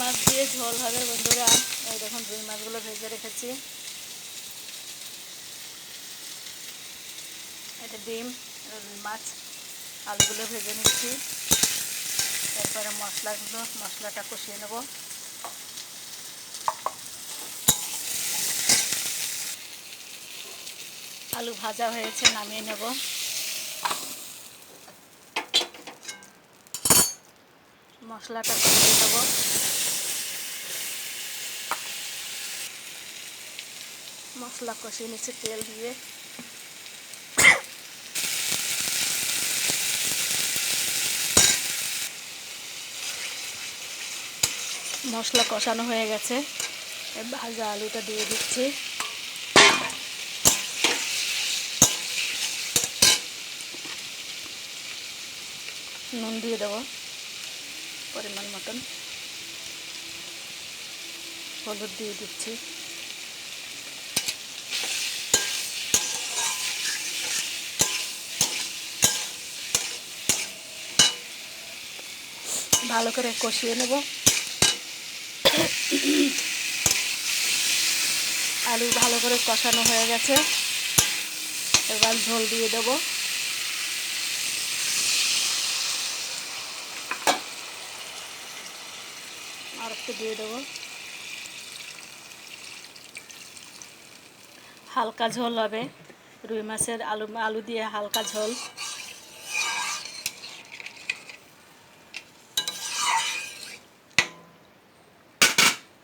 মাছ দিয়ে ঝোল হবে বন্ধুরা। এই দেখুন রুই মাছগুলো ভেজে রেখেছি। এটা ডিম রুই মাছ। আলুগুলো ভেজে নিচ্ছি। তারপরে মশলাগুলো, মশলাটা কষিয়ে নেব। আলু ভাজা হয়েছে, নামিয়ে নেব। মশলাটা কষিয়ে দেবো মশলা কষিয়ে নিচ্ছে তেল দিয়ে। মশলা কষানো হয়ে গেছে। ভাজা আলুটা দিয়ে দিচ্ছি। নুন দিয়ে দেবো পরিমাণ মতন। হলুদ দিয়ে দিচ্ছি। ভালো করে কষিয়ে নেব। আলু ভালো করে কষানো হয়ে গেছে। এবার ঝোল দিয়ে দেবো। আর একটু দিয়ে দেবো। হালকা ঝোল হবে। রুই মাছের আলু আলু দিয়ে হালকা ঝোল।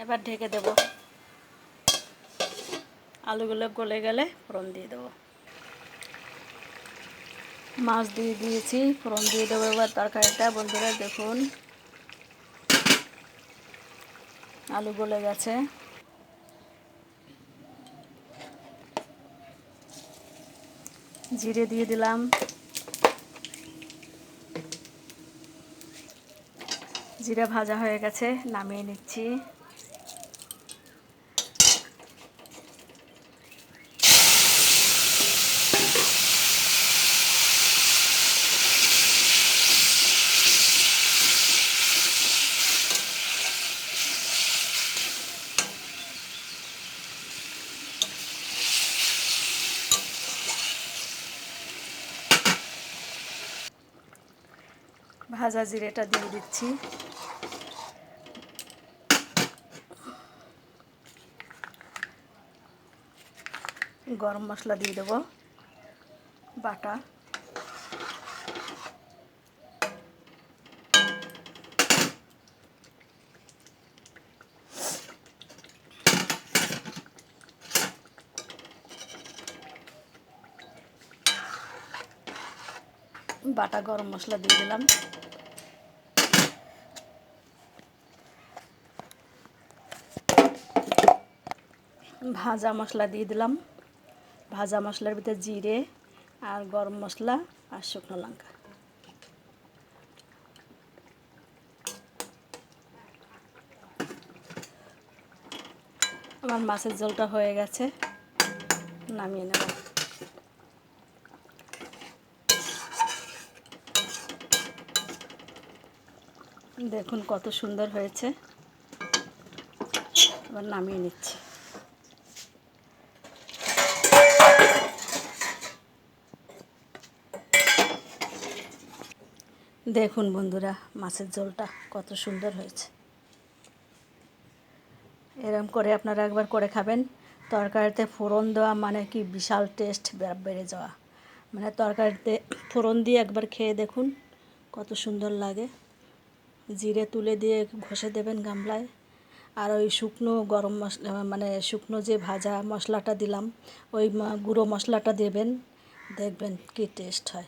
এবার ঢেকে দেব। আলুগুলো গলে গেলে ফোড়ন দিয়ে দেবো। মাছ দিয়ে দিয়েছি, ফোড়ন দিয়ে দেবো এবার তরকারিটা। বন্ধুরা, দেখুন। আলু গলে গেছে। জিরে দিয়ে দিলাম। জিরে ভাজা হয়ে গেছে, নামিয়ে নিচ্ছি। ভাজা জিরেটা দিয়ে দিচ্ছি। গরম মশলা দিয়ে দেবো। বাটা। বাটা গরম মশলা দিয়ে দিলাম। ভাজা মশলা দিয়ে দিলাম। ভাজা মশলার ভিতরে জিরে আর গরম মশলা আর শুকনো লঙ্কা। আমার মাছের ঝোলটা হয়ে গেছে, নামিয়ে নেব। দেখুন কত সুন্দর হয়েছে। এবার নামিয়ে নিচ্ছি। দেখুন বন্ধুরা, মাছের ঝোলটা কত সুন্দর হয়েছে। এরম করে আপনারা একবার করে খাবেন। তরকারিতে ফোড়ন দেওয়া মানে কি বিশাল টেস্ট বেড়ে যাওয়া। মানে তরকারিতে ফোড়ন দিয়ে একবার খেয়ে দেখুন কত সুন্দর লাগে। জিরে তুলে দিয়ে ঘষে দেবেন গামলায়। আর ওই শুকনো গরম মশলা মানে শুকনো যে ভাজা মশলাটা দিলাম, ওই গুঁড়ো মশলাটা দেবেন। দেখবেন কী টেস্ট হয়।